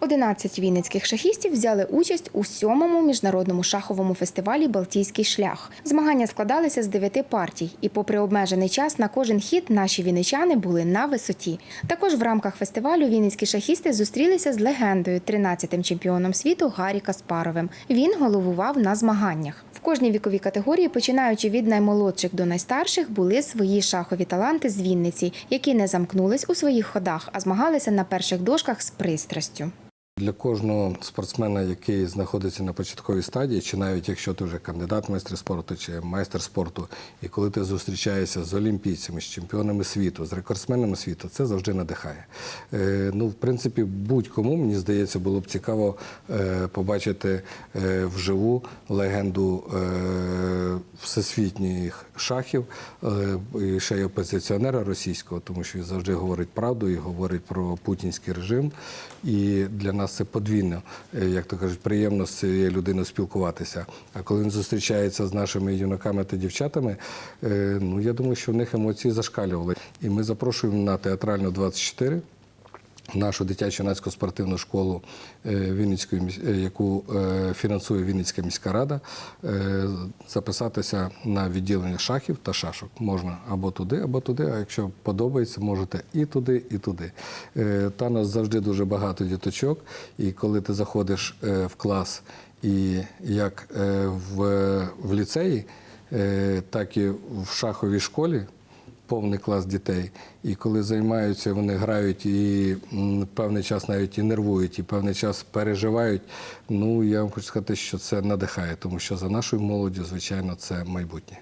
11 вінницьких шахістів взяли участь у сьомому міжнародному шаховому фестивалі Балтійський шлях. Змагання складалися з дев'яти партій, і, попри обмежений час, на кожен хід наші вінничани були на висоті. Також в рамках фестивалю вінницькі шахісти зустрілися з легендою, 13-тим чемпіоном світу Гаррі Каспаровим. Він головував на змаганнях. В кожній віковій категорії, починаючи від наймолодших до найстарших, були свої шахові таланти з Вінниці, які не замкнулись у своїх ходах, а змагалися на перших дошках з пристрастю. Для кожного спортсмена, який знаходиться на початковій стадії, чи навіть якщо ти вже кандидат в майстри спорту чи майстер спорту, і коли ти зустрічаєшся з олімпійцями, з чемпіонами світу, з рекордсменами світу, це завжди надихає. Е, ну, в принципі, будь-кому, мені здається, було б цікаво е, побачити е, вживу легенду е, всесвітніх шахів, е, ще й опозиціонера російського, тому що він завжди говорить правду і говорить про путінський режим. І для нас це подвійно, е, як то кажуть, приємно з цією людиною спілкуватися. А коли він зустрічається з нашими юнаками та дівчатами, е, ну я думаю, що в них емоції зашкалювали. І ми запрошуємо на театральну 24 нашу дитячу юнацьку спортивну школу е, Вінницької, е, яку е, фінансує Вінницька міська рада, записатися на відділення шахів та шашок. Можна або туди, або туди. А якщо подобається, можете і туди, і туди. Та нас завжди дуже багато діточок. І коли ти заходиш в клас, і як в, в ліцеї, так і в шаховій школі повний клас дітей. І коли займаються, вони грають і певний час навіть і нервують, і певний час переживають. Ну я вам хочу сказати, що це надихає, тому що за нашою молоддю, звичайно, це майбутнє.